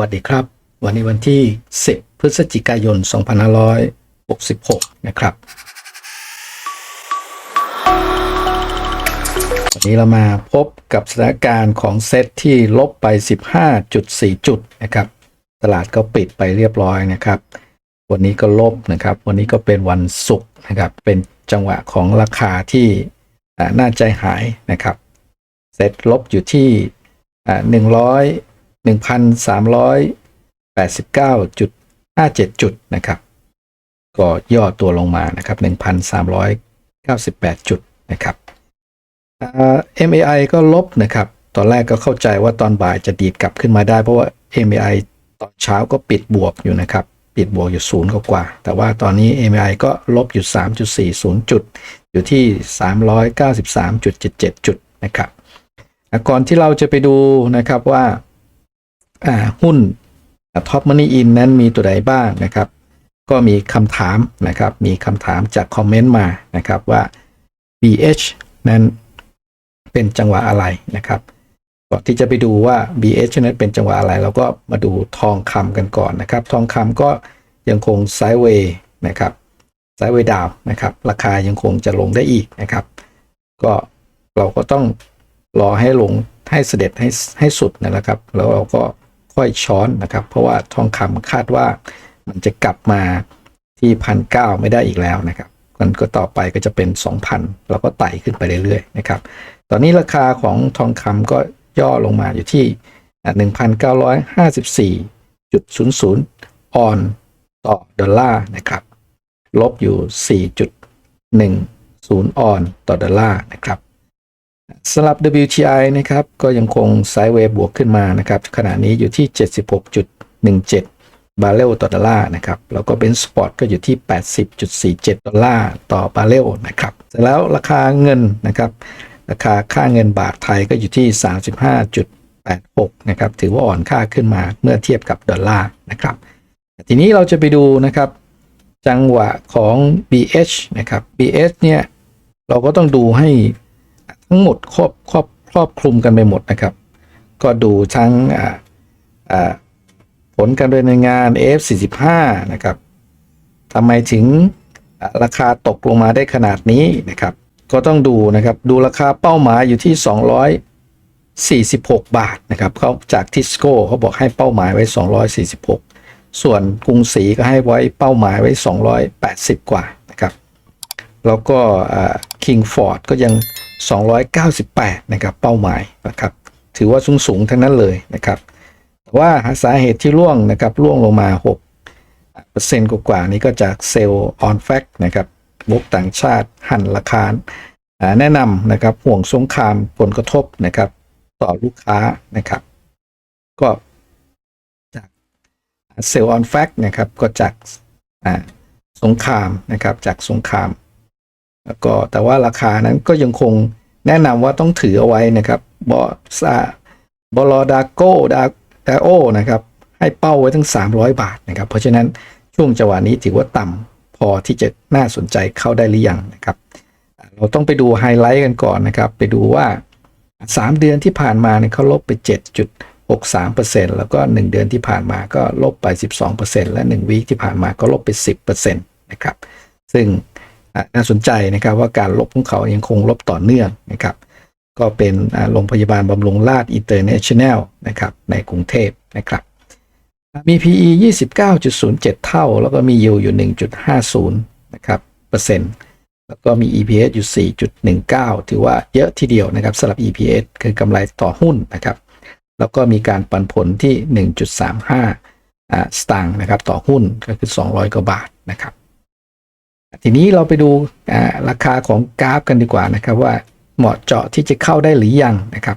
วัสดีครับ วันนี้วันที่ 10 พฤศจิกายน 2566 นะครับ วันนี้เรามาพบกับสถานการณ์ของเซตที่ลบไป 15.4 จุดนะครับ ตลาดก็ปิดไปเรียบร้อยนะครับ วันนี้ก็ลบนะครับ วันนี้ก็เป็นวันศุกร์นะครับ เป็นจังหวะของราคาที่อ่าน่าใจหายนะครับ เซตลบอยู่ที่อ่า100 1,389.57 จุดนะครับ ก็ย่อตัวลงมานะครับ 1,398 จุดนะครับ MAI ก็ลบนะครับ ตอนแรกก็เข้าใจว่าตอนบ่ายจะดีดกลับขึ้นมาได้ เพราะว่า MAI ตอนเช้าก็ปิดบวกอยู่นะครับ ปิดบวกอยู่ศูนย์กว่า แต่ว่าตอนนี้ MAI ก็ลบอยู่ 3.40 จุด อยู่ที่ 393.77 จุดนะครับก่อนที่เราจะไปดูนะครับว่า หุ้นท็อปมันนี่อินนั้นมีตัวใดบ้างนะครับ ก็มีคำถามนะครับ มีคำถามจากคอมเมนต์มานะครับว่า BH นั้นเป็นจังหวะอะไรนะครับก่อนที่จะไปดูว่า BH นั้นเป็นจังหวะอะไร เราก็มาดูทองคำกันก่อนนะครับ ทองคำก็ยังคงไซด์เวย์นะครับไซด์เวย์ดาวนะครับ ราคายังคงจะลงได้อีกนะครับ ก็เราก็ต้องรอให้ลงให้เสด็จให้ให้สุดนะครับ แล้วเราก็ ค่อยช้อนนะครับ เพราะว่าทองคำคาดว่ามันจะกลับมาที่พันเก้าไม่ได้อีกแล้วนะครับมันก็ต่อไปก็จะเป็น 2,000 แล้วก็ไต่ขึ้นไปเรื่อยๆนะครับ ตอนนี้ราคาของทองคำก็ย่อลงมาอยู่ที่อะ1,954.00 ออนต่อดอลลาร์นะครับ ลบอยู่ 4.10 ออนต่อดอลลาร์นะครับ สำหรับ WTI นะครับก็ยังคงไซด์เวย์บวกขึ้นมานะครับขณะนี้อยู่ที่ 76.17 บาร์เรลต่อดอลลาร์นะครับแล้วก็เบนสปอร์ตก็อยู่ที่ 80.47 ดอลลาร์ต่อบาร์เรลนะครับเสร็จแล้วราคาเงินนะครับราคาค่าเงินบาทไทยก็อยู่ที่ 35.86 นะครับถือว่าอ่อนค่าขึ้นมาเมื่อเทียบกับดอลลาร์นะครับทีนี้เราจะไปดูนะครับจังหวะของ BH นะครับ BH เนี่ยเราก็ต้องดูให้ ทั้งหมดครอบครอบครอบคลุมกันไปหมดนะครับ ก็ดูทั้งผลการดำเนินงาน F45 นะครับทำไมถึงราคาตกลงมาได้ขนาดนี้นะครับ ก็ต้องดูนะครับดูราคาเป้าหมายอยู่ที่ 246 บาทนะครับเขาจากทิสโก้เขาบอกให้เป้าหมายไว้ 246 ส่วนกรุงศรีก็ให้ไว้เป้าหมายไว้ 280 กว่านะครับ แล้วก็คิงฟอร์ดก็ยัง 298 นะครับเป้าหมายนะครับถือว่าสูงสูงทั้งนั้นเลยนะครับแต่ว่าหาสาเหตุที่ร่วงนะครับร่วงลงมา6เปอร์เซ็นต์กว่าๆนี้ก็จากเซลล์ออนแฟกนะครับบุกต่างชาติหันราคาแนะนำนะครับห่วงสงครามผลกระทบนะครับต่อลูกค้านะครับ ก็จากเซลล์ออนแฟกนะครับก็จากสงครามนะครับจากสงคราม แล้วก็แต่ว่าราคานั้นก็ยังคงแนะนำว่าต้องถือเอาไว้นะครับบอซาบอลอดาโกดาดาโอนะครับ ให้เป้าไว้ทั้ง 300 บาทนะครับ เพราะฉะนั้นช่วงจังหวะนี้ถือว่าต่ำพอที่จะน่าสนใจเข้าได้หรือยังนะครับ เราต้องไปดูไฮไลท์กันก่อนนะครับ ไปดูว่า 3 เดือนที่ผ่านมาเนี่ยเขาลบไป 7.63%แล้วก็ 1 เดือนที่ผ่านมาก็ลบไป 12%และ1วีคที่ผ่านมาก็ลบไป 10%นะครับ ซึ่ง น่าสนใจนะครับว่าการลบของเขายังคงลบต่อเนื่องนะครับ ก็เป็นโรงพยาบาลบำรุงราษอินเตอร์เนชั่นแนลนะครับในกรุงเทพนะครับอะมี PE 29.07 เท่า แล้วก็มี yield อยู่ 1.50นะครับเปอร์เซ็นต์แล้วก็มี EPS อยู่ 4.19 ถือว่าเยอะทีเดียวนะครับสำหรับ EPS คือกำไรต่อหุ้นนะครับ แล้วก็มีการปันผลที่ 1.35อ่าสตางค์นะครับต่อหุ้นก็คือ 200 กว่าบาทนะครับ ทีนี้เราไปดูราคาของกราฟกันดีกว่านะครับ ว่าเหมาะเจาะที่จะเข้าได้หรือยังนะครับ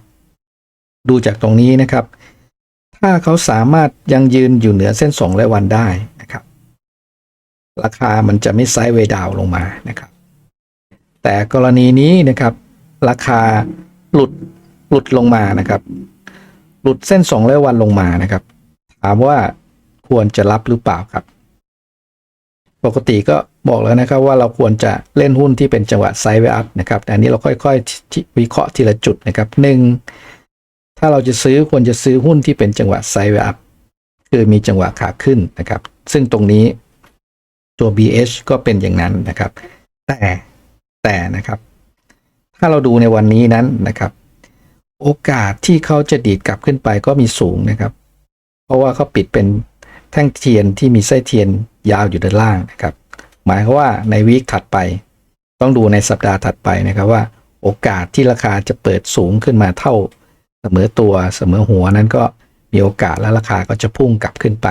ดูจากตรงนี้นะครับ ถ้าเขาสามารถยังยืนอยู่เหนือเส้น2และวันได้นะครับ ราคามันจะไม่ไซด์เวดาวลงมานะครับ แต่กรณีนี้นะครับ ราคาหลุดหลุดลงมานะครับ หลุดเส้น2และวันลงมานะครับ ถามว่าควรจะรับหรือเปล่าครับ ปกติก็บอกแล้วนะครับว่าเราควรจะเล่นหุ้นที่เป็นจังหวะไซด์เวอัพนะครับแต่อันนี้เราค่อยๆ วิเคราะห์ทีละจุดนะครับหนึ่งถ้าเราจะซื้อควรจะซื้อหุ้นที่เป็นจังหวะไซด์เวอัพคือมีจังหวะขาขึ้นนะครับ ซึ่งตรงนี้ตัว BH ก็เป็นอย่างนั้นนะครับ แต่แต่นะครับ ถ้าเราดูในวันนี้นั้นนะครับ โอกาสที่เขาจะดีดกลับขึ้นไปก็มีสูงนะครับ เพราะว่าเขาปิดเป็นแท่งเทียนที่มีไส้เทียน ยาวอยู่ด้านล่างนะครับ หมายความว่าในวีคถัดไป ต้องดูในสัปดาห์ถัดไปนะครับว่า โอกาสที่ราคาจะเปิดสูงขึ้นมาเท่า เสมอตัวเสมอหัวนั้นก็มีโอกาสและราคาก็จะพุ่งกลับขึ้นไป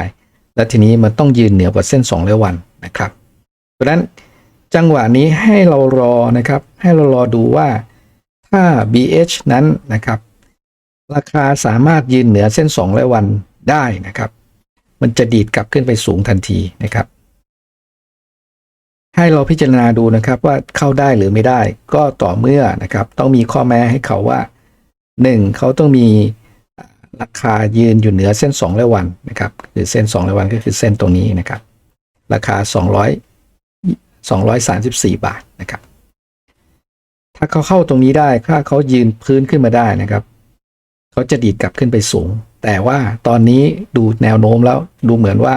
และทีนี้มันต้องยืนเหนือกว่าเส้น2ร้อวันนะครับ เพราะฉะนั้นจังหวะนี้ให้เรารอนะครับ ให้เรารอดูว่าถ้า BH นั้นนะครับ ราคาสามารถยืนเหนือเส้น2ร้อวันได้นะครับ มันจะดีดกลับขึ้นไปสูงทันทีนะครับ ให้เราพิจารณาดูนะครับว่าเข้าได้หรือไม่ได้ก็ต่อเมื่อนะครับ ต้องมีข้อแม้ให้เขาว่า 1. เขาต้องมีราคายืนอยู่เหนือเส้น2ร้อยวันนะครับคือเส้น2ร้อยวันก็คือเส้นตรงนี้นะครับ ราคา 200 234 บาทนะครับ ถ้าเขาเข้าตรงนี้ได้ถ้าเขายืนพื้นขึ้นมาได้นะครับ เขาจะดีดกลับขึ้นไปสูง แต่ว่าตอนนี้ดูแนวโน้มแล้วดูเหมือนว่า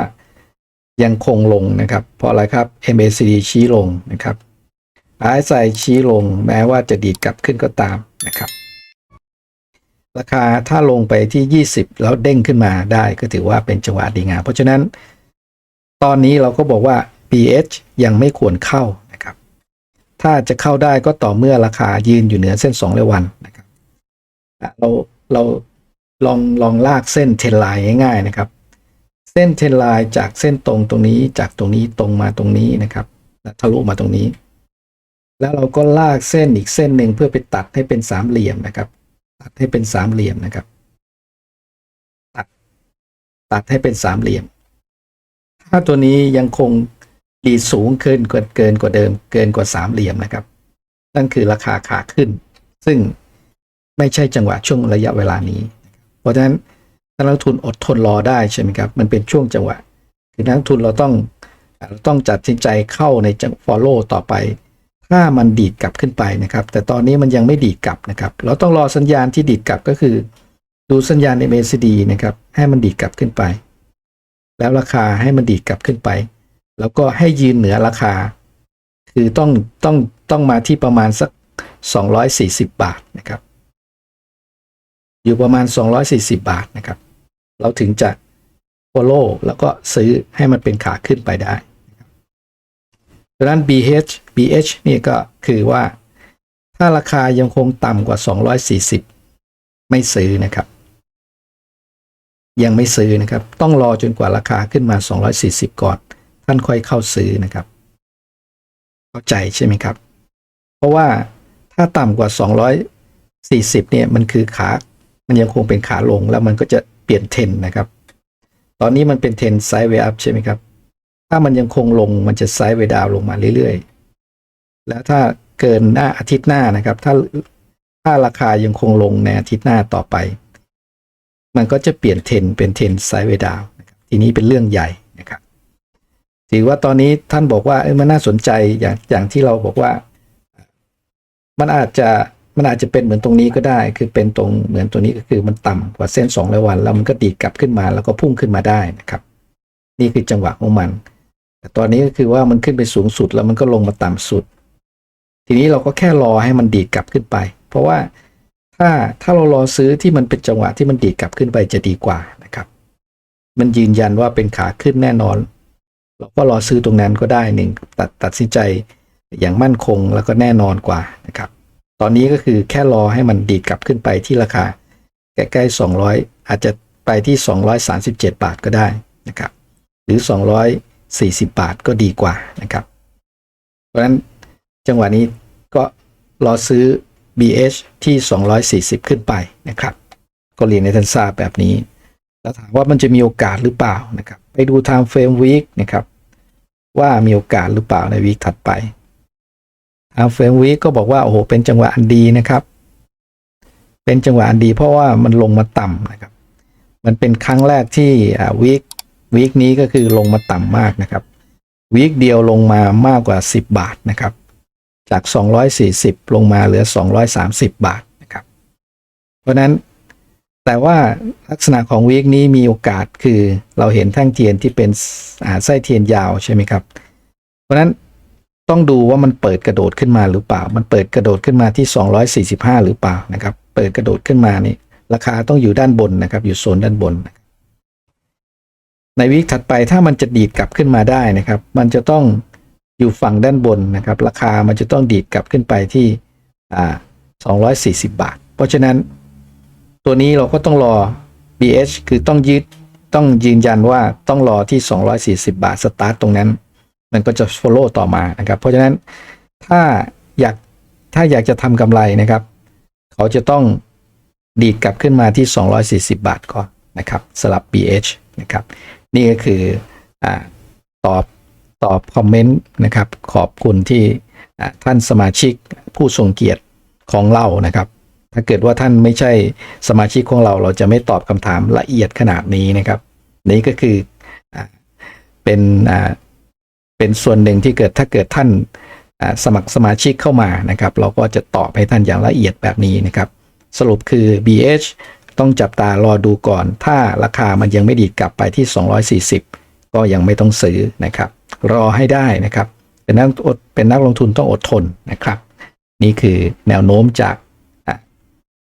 ยังคงลงนะครับ เพราะอะไรครับ MACD ชี้ลงนะครับ RSI ชี้ลงแม้ว่าจะดีดกลับขึ้นก็ตามนะครับ ราคาถ้าลงไปที่ 20 แล้วเด้งขึ้นมาได้ก็ถือว่าเป็นจังหวะดีงาม เพราะฉะนั้น ตอนนี้เราก็บอกว่า BH ยังไม่ควรเข้านะครับ ถ้าจะเข้าได้ก็ต่อเมื่อราคายืนอยู่เหนือเส้น2ร้อยวันนะครับเราเรา ลองลองลากเส้นเทนไลน์ง่ายๆนะครับ เส้นเทนไลน์จากเส้นตรงตรงนี้จากตรงนี้ตรงมาตรงนี้นะครับแล้วทะลุมาตรงนี้ แล้วเราก็ลากเส้นอีกเส้นหนึ่งเพื่อไปตัดให้เป็นสามเหลี่ยมนะครับ ตัดให้เป็นสามเหลี่ยมนะครับ ตัดตัดให้เป็นสามเหลี่ยม ถ้าตัวนี้ยังคงดีสูงเกินกว่าเกินกว่าเดิม เกินกว่าสามเหลี่ยมนะครับ นั่นคือราคาขาขึ้น ซึ่งไม่ใช่จังหวะช่วงระยะเวลานี้ เพราะฉะนั้นถ้านักลงทุนอดทนรอได้ใช่ไหมครับมันเป็นช่วงจังหวะคือนักลงทุนเราต้องเราต้องจัดสินใจเข้าในจัง follow ต่อไป ถ้ามันดีดกลับขึ้นไปนะครับ แต่ตอนนี้มันยังไม่ดีดกลับนะครับ เราต้องรอสัญญาณที่ดีดกลับก็คือ ดูสัญญาณ MACD นะครับให้มันดีดกลับขึ้นไป แล้วราคาให้มันดีดกลับขึ้นไป แล้วก็ให้ยืนเหนือราคา คือต้องต้องต้องมาที่ประมาณสัก 240 บาทนะครับ อยู่ประมาณ 240 บาทนะครับ เราถึงจะ follow แล้วก็ซื้อให้มันเป็นขาขึ้นไปได้ดังนั้น BH BH นี่ก็คือว่า ถ้าราคายังคงต่ำกว่า 240 ไม่ซื้อนะครับ ยังไม่ซื้อนะครับ ต้องรอจนกว่าราคาขึ้นมา 240 ก่อน ท่านค่อยเข้าซื้อนะครับ เข้าใจใช่ไหมครับ เพราะว่าถ้าต่ำกว่า 240 เนี่ยมันคือขา มันยังคงเป็นขาลงแล้วมันก็จะเปลี่ยนเทนนะครับ ตอนนี้มันเป็นเทนไซด์เวอัพใช่ไหมครับ ถ้ามันยังคงลงมันจะไซด์เวดาวลงมาเรื่อยๆ แล้วถ้าเกินหน้าอาทิตย์หน้านะครับ ถ้าถ้าราคายังคงลงในอาทิตย์หน้าต่อไป มันก็จะเปลี่ยนเทนเป็นเทนไซด์เวดาวนะครับทีนี้เป็นเรื่องใหญ่นะครับถือว่าตอนนี้ท่านบอกว่าเอ้ยมันน่าสนใจอย่างอย่างที่เราบอกว่า มันอาจจะ มันอาจจะเป็นเหมือนตรงนี้ก็ได้ คือเป็นตรงเหมือนตัวนี้ก็คือมันต่ำกว่าเส้นสองร้อยวัน แล้วมันก็ดีดกลับขึ้นมาแล้วก็พุ่งขึ้นมาได้นะครับ นี่คือจังหวะของมัน แต่ตอนนี้ก็คือว่ามันขึ้นไปสูงสุดแล้วมันก็ลงมาต่ำสุด ทีนี้เราก็แค่รอให้มันดีดกลับขึ้นไป เพราะว่าถ้าถ้าเรารอซื้อที่มันเป็นจังหวะที่มันดีดกลับขึ้นไปจะดีกว่านะครับ มันยืนยันว่าเป็นขาขึ้นแน่นอน เราก็รอซื้อตรงนั้นก็ได้หนึ่งตัดตัดสินใจอย่างมั่นคงแล้วก็แน่นอนกว่านะครับ ตอนนี้ก็คือแค่รอให้มันดีดกลับขึ้นไปที่ราคา ใกล้ๆ200 อาจจะไปที่ 237 บาทก็ได้นะครับหรือ 240 บาทก็ดีกว่านะครับ เพราะฉะนั้นจังหวะนี้ก็รอซื้อ BH ที่ 240 ขึ้นไปนะครับ ก็เรียนในทันทราบแบบนี้ แล้วถามว่ามันจะมีโอกาสหรือเปล่านะครับ ไปดู time frame week นะครับ ว่ามีโอกาสหรือเปล่าในวีคถัดไป time frame week ก็บอกว่าโอ้โหเป็นจังหวะอันดีนะครับ เป็นจังหวะอันดีเพราะว่ามันลงมาต่ำนะครับ มันเป็นครั้งแรกที่วีควีคนี้ก็คือลงมาต่ำมากนะครับวีคเดียวลงมามากกว่า 10 บาทนะครับ จาก 240 ลงมาเหลือ 230 บาทนะครับ เพราะนั้นแต่ว่าลักษณะของวีคนี้มีโอกาสคือเราเห็นแท่งเทียนที่เป็นไส้เทียนยาวใช่ไหมครับ เพราะนั้น ต้องดูว่ามันเปิดกระโดดขึ้นมาหรือเปล่า มันเปิดกระโดดขึ้นมาที่ 245 หรือเปล่านะครับ เปิดกระโดดขึ้นมานี่ราคาต้องอยู่ด้านบนนะครับ อยู่โซนด้านบน ในวีคถัดไปถ้ามันจะดีดกลับขึ้นมาได้นะครับ มันจะต้องอยู่ฝั่งด้านบนนะครับ ราคามันจะต้องดีดกลับขึ้นไปที่อ่า240 บาท เพราะฉะนั้นตัวนี้เราก็ต้องรอ BH คือต้องยืดต้องยืนยันว่าต้องรอที่ 240 บาทสตาร์ตตรงนั้น มันก็จะ follow ต่อมานะครับ เพราะฉะนั้นถ้าอยากถ้าอยากจะทำกำไรนะครับ เขาจะต้องดีดกลับขึ้นมาที่ 240 บาทก่อนนะครับสลับ BH นะครับ นี่ก็คืออตอบตอบคอมเมนต์นะครับ ขอบคุณที่ท่านสมาชิกผู้ทรงเกียรติของเรานะครับ ถ้าเกิดว่าท่านไม่ใช่สมาชิกของเรา เราจะไม่ตอบคำถามละเอียดขนาดนี้นะครับ นี่ก็คืออเป็น เป็นส่วนหนึ่งที่เกิดถ้าเกิดท่านสมัครสมาชิกเข้ามานะครับ เราก็จะตอบให้ท่านอย่างละเอียดแบบนี้นะครับ สรุปคือ BH ต้องจับตารอดูก่อน ถ้าราคามันยังไม่ดีดกลับไปที่ 240 ก็ยังไม่ต้องซื้อนะครับ รอให้ได้นะครับ เป็นนักอดเป็นนักลงทุนต้องอดทนนะครับ นี่คือแนวโน้มจาก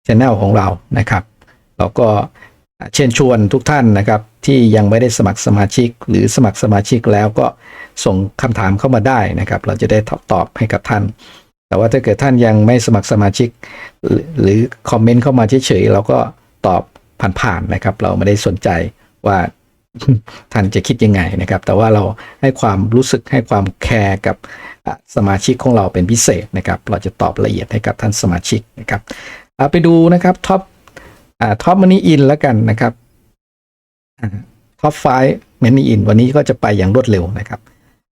ช anel ของเรานะครับแล้วก็เชิญชวนทุกท่านนะครับที่ยังไม่ได้สมัครสมาชิก หรือสมัครสมาชิกแล้วก็ ส่งคำถามเข้ามาได้นะครับ เราจะได้ตอบให้กับท่าน แต่ว่าถ้าเกิดท่านยังไม่สมัครสมาชิก หรือคอมเมนต์เข้ามาเฉยๆเราก็ตอบผ่านๆนะครับ เราไม่ได้สนใจว่าท่านจะคิดยังไงนะครับ แต่ว่าเราให้ความรู้สึกให้ความแคร์กับสมาชิกของเราเป็นพิเศษนะครับ เราจะตอบละเอียดให้กับท่านสมาชิกนะครับอะไปดูนะครับท็อปท็อปมันนี่อินแล้วกันนะครับท็อปไฟมันนี่อินวันนี้ก็จะไปอย่างรวดเร็วนะครับ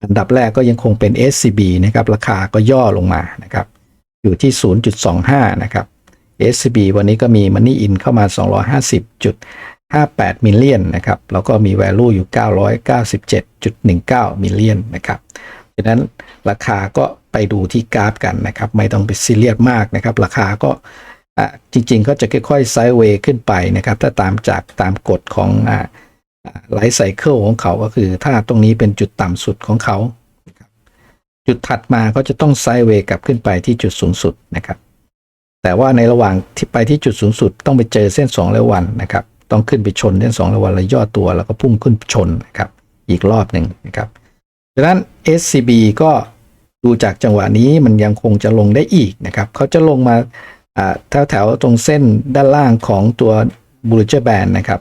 อันดับแรกก็ยังคงเป็น SCB นะครับ ราคาก็ย่อลงมานะครับ อยู่ที่ 0.25 นะครับ SCB วันนี้ก็มี Money In เข้ามา 250.58 มิลเลียนนะครับ แล้วก็มี Value อยู่ 997.19 มิลเลียนนะครับดังนั้นราคาก็ไปดูที่กราฟกันนะครับ ไม่ต้องไปซีเรียสมากนะครับ ราคาก็จริงๆ ก็จะค่อยๆไซด์เวย์ขึ้นไปนะครับ ถ้าตามจากตามกฎของอ่า ไลฟ์ไซเคิลของเขาก็คือ ถ้าตรงนี้เป็นจุดต่ำสุดของเขา จุดถัดมาก็จะต้องไซด์เวย์กลับขึ้นไปที่จุดสูงสุดนะครับ แต่ว่าในระหว่างที่ไปที่จุดสูงสุด ต้องไปเจอเส้น2แล้ววันนะครับ ต้องขึ้นไปชนเส้น2แล้ววันแล้วย่อตัวแล้วก็พุ่งขึ้นชนนะครับ อีกรอบหนึ่งนะครับดังนั้น SCB ก็ดูจากจังหวะนี้มันยังคงจะลงได้อีกนะครับ เขาจะลงมาแถวแถวๆตรงเส้นด้านล่างของตัว b u l l i n g e r Band นะครับ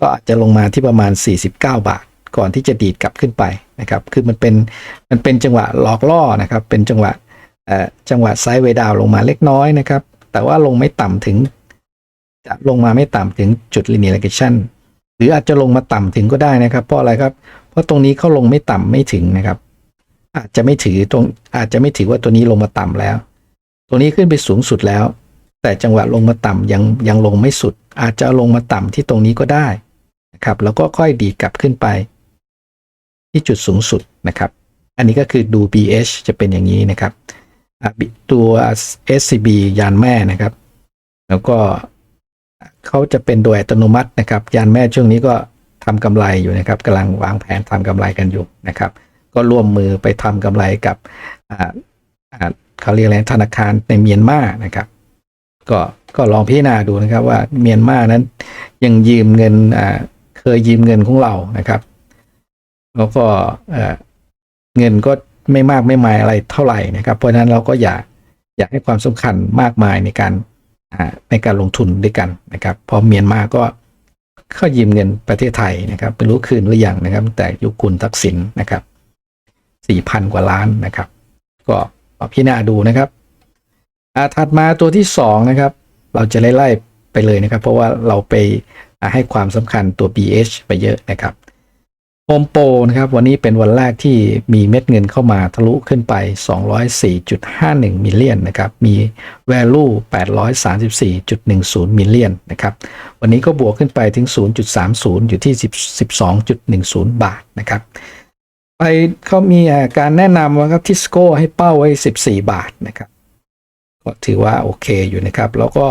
ก็อาจจะลงมาที่ประมาณ 49 บาท ก่อนที่จะดีดกลับขึ้นไปนะครับ คือมันเป็นมันเป็นจังหวะหลอกล่อนะครับ เป็นจังหวะเอ่อจังหวะไซด์เวดาวลงมาเล็กน้อยนะครับ แต่ว่าลงไม่ต่ำถึง จะลงมาไม่ต่ำถึงจุด linear regression หรืออาจจะลงมาต่ำถึงก็ได้นะครับ เพราะอะไรครับ เพราะตรงนี้เขาลงไม่ต่ำไม่ถึงนะครับ อาจจะไม่ถือตรงอาจจะไม่ถือว่าตัวนี้ลงมาต่ำแล้ว ตัวนี้ขึ้นไปสูงสุดแล้ว แต่จังหวะลงมาต่ำยังยังลงไม่สุด อาจจะลงมาต่ำที่ตรงนี้ก็ได้ นะครับแล้วก็ค่อยดีกลับขึ้นไป ที่จุดสูงสุดนะครับ อันนี้ก็คือดู BH จะเป็นอย่างนี้นะครับตัว SCB ยานแม่นะครับ แล้วก็เขาจะเป็นโดยอัตโนมัตินะครับ ยานแม่ช่วงนี้ก็ทำกำไรอยู่นะครับกำลังวางแผนทำกำไรกันอยู่นะครับ ก็ร่วมมือไปทำกำไรกับเขาเรียกอะไรธนาคารในเมียนมานะครับก็ก็ลองพิจารณาดูนะครับว่าเมียนมานั้นยังยืมเงินอ่า ยยืมเงินของเรานะครับ แล้วก็เงินก็ไม่มากไม่มายอะไรเท่าไหร่นะครับ เพราะฉะนั้นเราก็อย่าอยากให้ความสำคัญมากมายในการในการลงทุนด้วยกันนะครับพอเมียนมาก็เข้ายืมเงินประเทศไทยนะครับไม่รู้คืนหรือยังนะครับ แต่ยุคคุณทักษิณนะครับสี่พันกว่าล้านนะครับ ก็พิจารณาดูนะครับอาถัดมาตัวที่สองนะครับ เราจะไล่ๆ ไปเลยนะครับ เพราะว่าเราไปให้ความสำคัญตัว BH ไปเยอะนะครับโฮมโปรนะครับวันนี้เป็นวันแรกที่มีเม็ดเงินเข้ามาทะลุขึ้นไป 204.51 มิลเลียนนะครับ มี value 834.10 มิลเลียนนะครับ วันนี้ก็บวกขึ้นไปถึง 0.30 อยู่ที่ 12.10 บาทนะครับ ไปเขามีการแนะนำว่าครับทิสโก้ให้เป้าไว้ 14 บาทนะครับ ก็ถือว่าโอเคอยู่นะครับ แล้วก็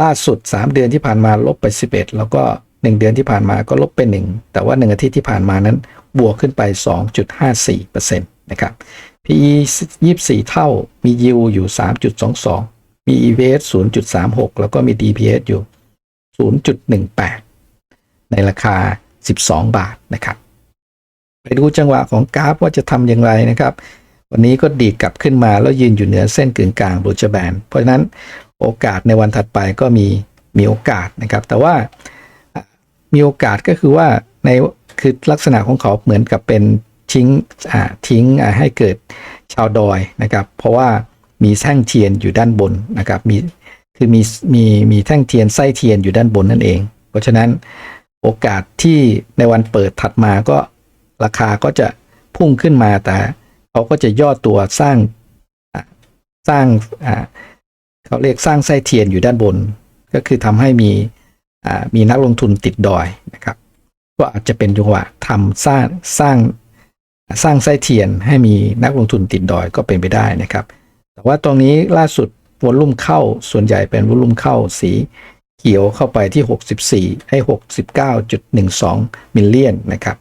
ล่าสุด 3 เดือนที่ผ่านมาลบไป 11 แล้วก็ 1 เดือนที่ผ่านมาก็ลบไป 1 แต่ว่า 1 อาทิตย์ที่ผ่านมานั้นบวกขึ้นไป 2.54%นะครับ PE 24 เท่ามี yield อยู่ 3.22 มี EPS 0.36 แล้วก็มี DPS อยู่ 0.18 ในราคา 12 บาทนะครับ ไปดูจังหวะของกราฟว่าจะทำอย่างไรนะครับ วันนี้ก็ดีดกลับขึ้นมาแล้วยืนอยู่เหนือเส้นกึ่งกลางบูชแบนเพราะฉะนั้นโอกาสในวันถัดไปก็มีมีโอกาสนะครับ แต่ว่ามีโอกาสก็คือว่าในคือลักษณะของเขาเหมือนกับเป็นทิ้งทิ้งให้เกิดชาวดอยนะครับ เพราะว่ามีแท่งเทียนอยู่ด้านบนนะครับมีคือมีมีมีแท่งเทียนไส้เทียนอยู่ด้านบนนั่นเอง เพราะฉะนั้นโอกาสที่ในวันเปิดถัดมาก็ราคาก็จะพุ่งขึ้นมาแต่ เขาก็จะย่อตัวสร้างสร้างเขาเรียกสร้างไส้เทียนอยู่ด้านบน ก็คือทำให้มีมีนักลงทุนติดดอยนะครับ ก็อาจจะเป็นจังหวะทำสร้างสร้างสร้างไส้เทียนให้มีนักลงทุนติดดอยก็เป็นไปได้นะครับ แต่ว่าตรงนี้ล่าสุดวอลลุ่มเข้าส่วนใหญ่เป็นวอลลุ่มเข้าสีเขียวเข้าไปที่ 64 ให้ 69.12 มิลเลียนนะครับ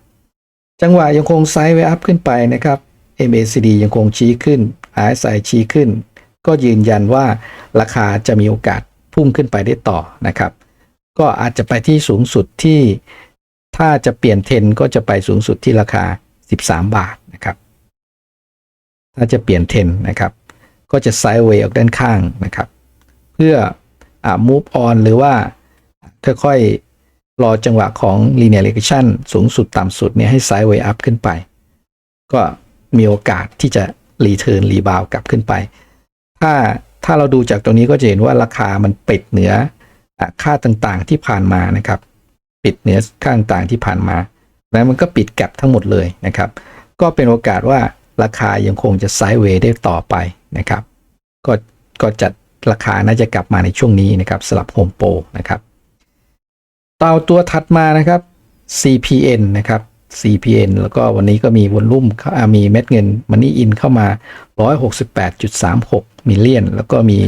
จังหวะยังคงไซด์ไว้อัพขึ้นไปนะครับ MACD ยังคงชี้ขึ้น RSI ชี้ขึ้น ก็ยืนยันว่าราคาจะมีโอกาสพุ่งขึ้นไปได้ต่อนะครับ ก็อาจจะไปที่สูงสุดที่ถ้าจะเปลี่ยนเทนก็จะไปสูงสุดที่ราคา 13 บาทนะครับ ถ้าจะเปลี่ยนเทนนะครับ ก็จะไซด์เวย์ออกด้านข้างนะครับ เพื่ออ move on หรือว่าค่อยๆรอจังหวะของ linear regression สูงสุดต่ำสุดเนี่ยให้ไซด์เวย์อัพขึ้นไป ก็ มีโอกาสที่จะรีเทิร์นรีบาวกลับขึ้นไป ถ้าถ้าเราดูจากตรงนี้ก็จะเห็นว่าราคามันปิดเหนือค่าต่างๆที่ผ่านมานะครับ ปิดเหนือค่าต่างๆที่ผ่านมา แล้วมันก็ปิดแก็บทั้งหมดเลยนะครับ ก็เป็นโอกาสว่าราคายังคงจะไซด์เวย์ได้ต่อไปนะครับ ก็ก็จัดราคาน่าจะกลับมาในช่วงนี้นะครับสลับโฮมโปรนะครับต่อตัวถัดมานะครับ CPN นะครับ CPN แล้วก็วันนี้ก็มีวอลลุ่มมีเม็ดเงินมันนี่อินเข้ามา 168.36มิลเลียน แล้วก็มี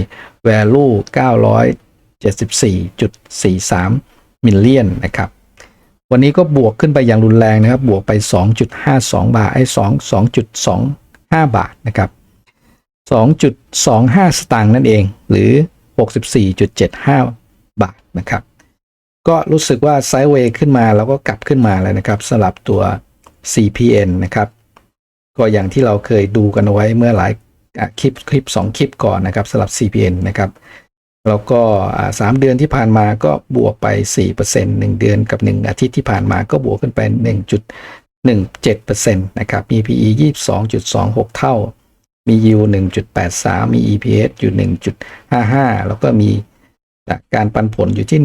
value 974.43มิลเลียนนะครับ วันนี้ก็บวกขึ้นไปอย่างรุนแรงนะครับ บวกไป 2.52 บาท ไอ้2 2.25 บาทนะครับ 2.25 สตางค์นั่นเอง หรือ 64.75 บาทนะครับ ก็รู้สึกว่าไซด์เวย์ขึ้นมาแล้วก็กลับขึ้นมาแล้วนะครับสลับตัว CPN นะครับ ก็อย่างที่เราเคยดูกันไว้เมื่อหลายคลิปคลิป 2 คลิปก่อนนะครับสลับ CPN นะครับ แล้วก็อ่าสามเดือนที่ผ่านมาก็บวกไป 4% 1 เดือนกับ 1 อาทิตย์ที่ผ่านมาก็บวกขึ้นไป 1.17%นะครับ มี PE 22.26 เท่า มี yield 1.83 มี EPS อยู่ 1.55 แล้วก็มีการปันผลอยู่ที่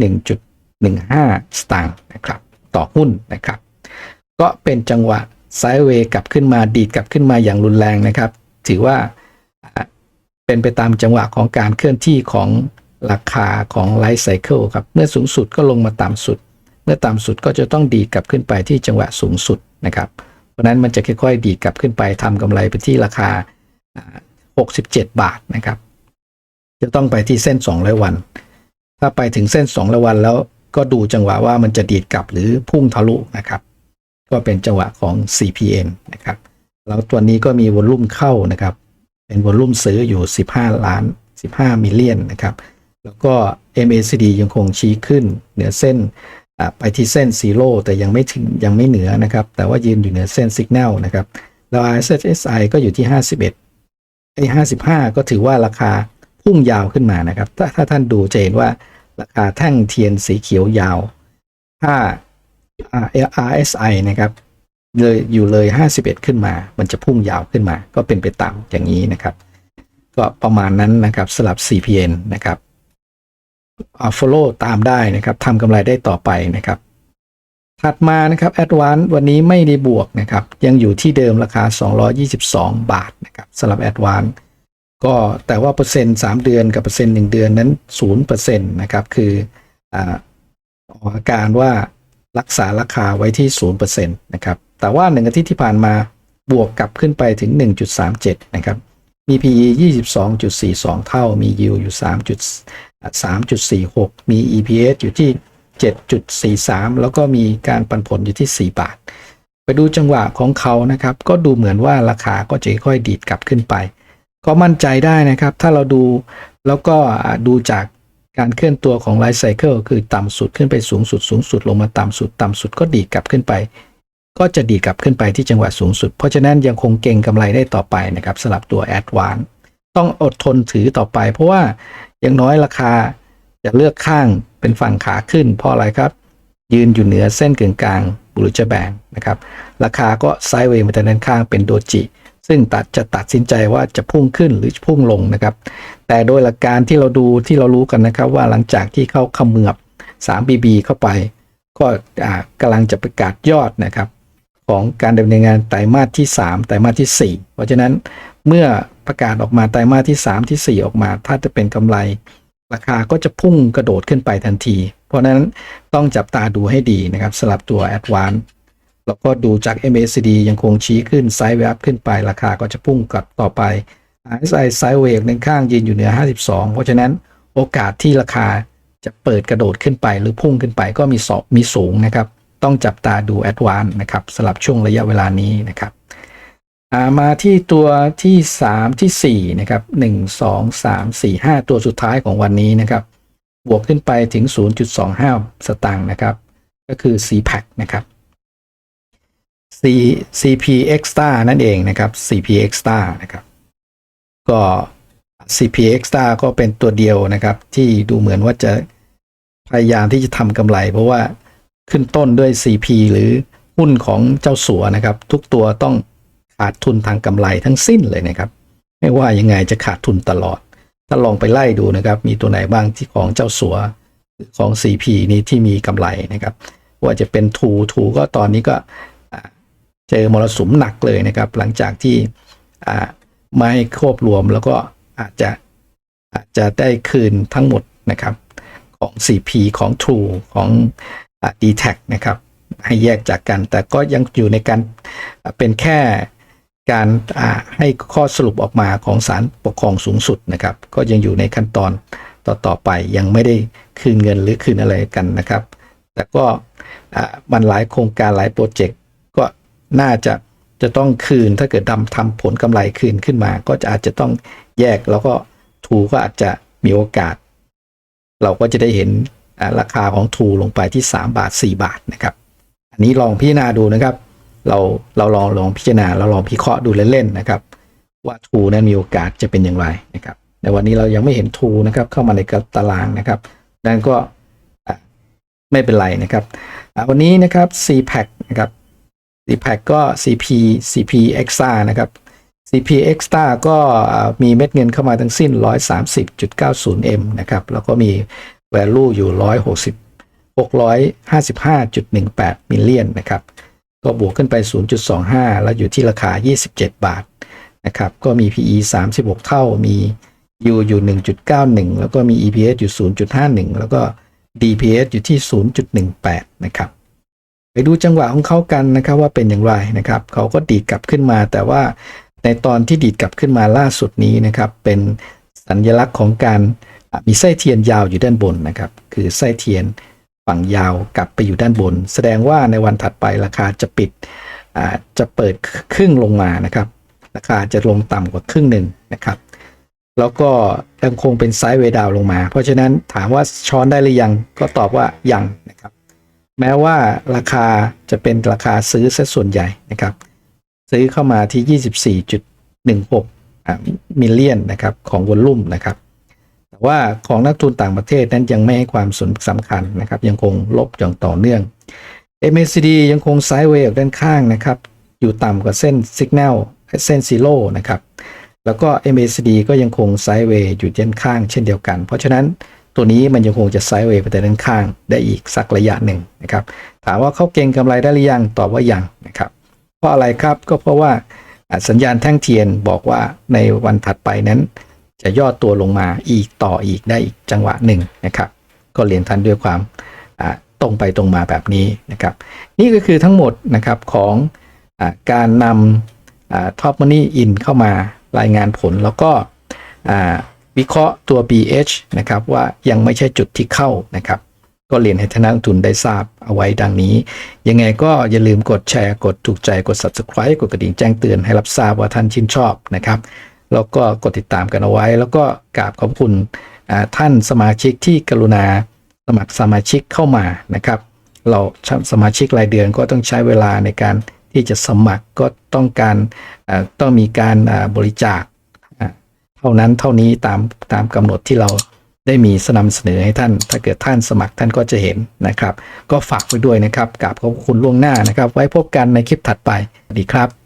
1.15 สตางค์นะครับ ต่อหุ้นนะครับ ก็เป็นจังหวะไซด์เวย์กลับขึ้นมาดีดกลับขึ้นมาอย่างรุนแรงนะครับ ถือว่าเป็นไปตามจังหวะของการเคลื่อนที่ของราคาของไลฟ์ไซเคิลครับ เมื่อสูงสุดก็ลงมาต่ำสุด เมื่อต่ำสุดก็จะต้องดีดกลับขึ้นไปที่จังหวะสูงสุดนะครับ เพราะนั้นมันจะค่อยๆ ดีดกลับขึ้นไปทำกำไรไปที่ราคาอ่า67 บาทนะครับ จะต้องไปที่เส้น 200 วัน ถ้าไปถึงเส้น 200 วันแล้ว ก็ดูจังหวะว่ามันจะดีดกลับหรือพุ่งทะลุนะครับ ก็เป็นจังหวะของ CPN นะครับ แล้วตัวนี้ก็มีวอลลุ่มเข้านะครับ เป็นวอลลุ่มซื้ออยู่ 15 ล้าน 15 มิลเลียนนะครับ แล้วก็ MACD ยังคงชี้ขึ้นเหนือเส้นไปที่เส้นซีโร่แต่ยังไม่ถึงยังไม่เหนือนะครับ แต่ว่ายืนอยู่เหนือเส้นสัญญาณนะครับ แล้ว RSI ก็อยู่ที่ 51ไอ้55 ก็ถือว่าราคาพุ่งยาวขึ้นมานะครับ ถ้าถ้าท่านดูจะเห็นว่า แท่งเทียนสีเขียวยาวถ้า RSI นะครับเลยอยู่เลย 51 ขึ้นมา มันจะพุ่งยาวขึ้นมา ก็เป็นไปตามอย่างนี้นะครับ ก็ประมาณนั้นนะครับสลับ CPN นะครับอ่า follow ตามได้นะครับทำกำไรได้ต่อไปนะครับ ถัดมานะครับ Advance วันนี้ไม่ได้บวกนะครับ ยังอยู่ที่เดิมราคา 222 บาทนะครับสำหรับ Advance ก็แต่ว่าเปอร์เซ็นต์3เดือนกับเปอร์เซ็นต์1เดือนนั้น0%นะครับคืออาการว่ารักษาราคาไว้ที่0%นะครับแต่ว่า1อาทิตย์ที่ผ่านมาบวกกลับขึ้นไปถึง 1.37 นะครับ มี PE 22.42 เท่า มี yield อยู่3.46 มี EPS อยู่ที่ 7.43 แล้วก็มีการปันผลอยู่ที่ 4 บาท ไปดูจังหวะของเขานะครับ ก็ดูเหมือนว่าราคาก็จะค่อยๆดีดกลับขึ้นไป ก็มั่นใจได้นะครับ ถ้าเราดูแล้วก็ดูจากการเคลื่อนตัวของไลฟ์ไซเคิลคือต่ำสุดขึ้นไปสูงสุดสูงสุดลงมาต่ำสุดต่ำสุดก็ดีกลับขึ้นไป ก็จะดีกลับขึ้นไปที่จังหวะสูงสุด เพราะฉะนั้นยังคงเก่งกำไรได้ต่อไปนะครับสำหรับตัวแอดวานต้องอดทนถือต่อไป เพราะว่าอย่างน้อยราคาจะเลือกข้างเป็นฝั่งขาขึ้น เพราะอะไรครับ ยืนอยู่เหนือเส้นกึ่งกลางบุรุษแบงนะครับ ราคาก็ไซด์เวย์มาทางด้านข้างเป็นโดจิ ซึ่งตัดจะตัดสินใจว่าจะพุ่งขึ้นหรือพุ่งลงนะครับ แต่โดยหลักการที่เราดูที่เรารู้กันนะครับว่าหลังจากที่เข้าเขมือบ 3BB เข้าไป ก็อ่ากำลังจะประกาศยอดนะครับของการดำเนินงานไตรมาสที่ 3 ไตรมาสที่ 4 เพราะฉะนั้นเมื่อประกาศออกมาไตรมาสที่ 3 ที่ 4 ออกมา ถ้าจะเป็นกำไร ราคาก็จะพุ่งกระโดดขึ้นไปทันที เพราะฉะนั้นต้องจับตาดูให้ดีนะครับสลับตัว a d v a n c e แล้วก็ดูจาก MACD ยังคงชี้ขึ้นไซด์เวฟขึ้นไปราคาก็จะพุ่งกลับต่อไป RSI ไซด์เวฟด้านข้างยืนอยู่เหนือ 52 เพราะฉะนั้นโอกาสที่ราคาจะเปิดกระโดดขึ้นไปหรือพุ่งขึ้นไปก็มีสอบมีสูงนะครับ ต้องจับตาดู a d v a n c e นะครับสลับช่วงระยะเวลานี้นะครับามาที่ตัวที่ 3ทีสี่ 4 นะครับ 1 2 3 4 5 ตัวสุดท้ายของวันนี้นะครับ บวกขึ้นไปถึง 0.25 สตางค์นะครับ ก็คือ CPAC นะครับ C CP Extra นั่นเองนะครับ CP Extra นะครับ ก็ CP Extra ก็เป็นตัวเดียวนะครับ ที่ดูเหมือนว่าจะพยายามที่จะทำกำไร เพราะว่าขึ้นต้นด้วย CP หรือหุ้นของเจ้าสัวนะครับ ทุกตัวต้องขาดทุนทางกำไรทั้งสิ้นเลยนะครับ ไม่ว่ายังไงจะขาดทุนตลอด ถ้าลองไปไล่ดูนะครับ มีตัวไหนบ้างที่ของเจ้าสัวของ CP นี้ที่มีกำไรนะครับ ว่าจะเป็นทูทูก็ตอนนี้ก็ เจอมรสุมหนักเลยนะครับ หลังจากที่ไม่ควบรวมแล้วก็อาจจะอาจจะได้คืนทั้งหมดนะครับของ CP ของ True ของอ d t แทนะครับ ให้แยกจากกัน แต่ก็ยังอยู่ในการเป็นแค่การให้ข้อสรุปออกมาของศาลปกครองสูงสุดนะครับ ก็ยังอยู่ในขั้นตอนต่อต่อไปยังไม่ได้คืนเงินหรือคืนอะไรกันนะครับ แต่ก็มันหลายโครงการหลายโปรเจกต์ น่าจะจะต้องคืนถ้าเกิดดำทำผลกำไรคืนขึ้นมา ก็จะอาจจะต้องแยกแล้วก็ทูก็อาจจะมีโอกาส เราก็จะได้เห็นราคาของทูลงไปที่ 3 บาท 4 บาทนะครับ อันนี้ลองพิจารณาดูนะครับ เราเราลองลองพิจารณาเราลองพิเคราะห์ดูเล่นๆนะครับ ว่าทูนั้นมีโอกาสจะเป็นอย่างไรนะครับในวันนี้เรายังไม่เห็นทูนะครับเข้ามาในตารางนะครับดังนั้นก็ไม่เป็นไรนะครับวันนี้นะครับ CPAC นะครับ CPAC ก็ CP CP Extra นะครับ CP Extra ก็มีเม็ดเงินเข้ามาทั้งสิ้น 130.90M นะครับ แล้วก็มี value อยู่ 160 655.18 มิลเลียนนะครับ ก็บวกขึ้นไป 0.25 แล้วอยู่ที่ราคา 27 บาทนะครับ ก็มี PE 36 เท่า มี U อยู่ 1.91 แล้วก็มี EPS อยู่ 0.51 แล้วก็ DPS อยู่ที่ 0.18 นะครับ ดูจังหวะของเขากันนะครับว่าเป็นอย่างไรนะครับ เขาก็ดีดกลับขึ้นมา แต่ว่าในตอนที่ดีดกลับขึ้นมาล่าสุดนี้นะครับ เป็นสัญลักษณ์ของการมีไส้เทียนยาวอยู่ด้านบนนะครับ คือไส้เทียนฝั่งยาวกลับไปอยู่ด้านบน แสดงว่าในวันถัดไปราคาจะปิดจะเปิดครึ่งลงมานะครับ ราคาจะลงต่ำกว่าครึ่งหนึ่งนะครับ แล้วก็ยังคงเป็นไซด์เวดาวลงมา เพราะฉะนั้นถามว่าช้อนได้หรือยังก็ตอบว่ายังนะครับ แม้ว่าราคาจะเป็นราคาซื้อซะส่วนใหญ่นะครับ ซื้อเข้ามาที่ 24.16มิลเลียนนะครับของวอลลุ่มนะครับ แต่ว่าของนักทุนต่างประเทศนั้นยังไม่ให้ความสนสำคัญนะครับ ยังคงลบอย่างต่อเนื่อง MACD ยังคงไซด์เวย์ออกด้านข้างนะครับ อยู่ต่ำกว่าเส้น Signal เส้นซีโร่นะครับ แล้วก็ MACD ก็ยังคงไซด์เวย์อยู่ด้านข้างเช่นเดียวกัน เพราะฉะนั้น ตัวนี้มันยังคงจะไซด์เวย์ไปแต่ด้านข้างได้อีกสักระยะหนึ่งนะครับ ถามว่าเขาเก่งกำไรได้หรือยังตอบว่ายังนะครับเพราะอะไรครับก็เพราะว่าสัญญาณแท่งเทียนบอกว่าในวันถัดไปนั้น จะย่อตัวลงมาอีกต่ออีกได้อีกจังหวะหนึ่งนะครับ ก็เรียนทันด้วยความตรงไปตรงมาแบบนี้นะครับ นี่ก็คือทั้งหมดนะครับของอการนำท็อปมันนี่อินเข้ามารายงานผลแล้วก็ วิเคราะห์ตัว BH นะครับว่ายังไม่ใช่จุดที่เข้านะครับ ก็เรียนให้ท่านนักทุนได้ทราบเอาไว้ดังนี้ ยังไงก็อย่าลืมกดแชร์กดถูกใจกด subscribe กดกระดิ่งแจ้งเตือนให้รับทราบว่าท่านชื่นชอบนะครับแล้วก็กดติดตามกันเอาไว้ แล้วก็กราบขอบคุณท่านสมาชิกที่กรุณาสมัครสมาชิกเข้ามานะครับ เราสมาชิกรายเดือนก็ต้องใช้เวลาในการที่จะสมัครก็ต้องการต้องมีการบริจาค เท่านั้นเท่านี้ตามตามกำหนดที่เราได้มีสนำเสนอให้ท่าน ถ้าเกิดท่านสมัครท่านก็จะเห็นนะครับ ก็ฝากไว้ด้วยนะครับกราบขอบคุณล่วงหน้านะครับ ไว้พบกันในคลิปถัดไป สวัสดีครับ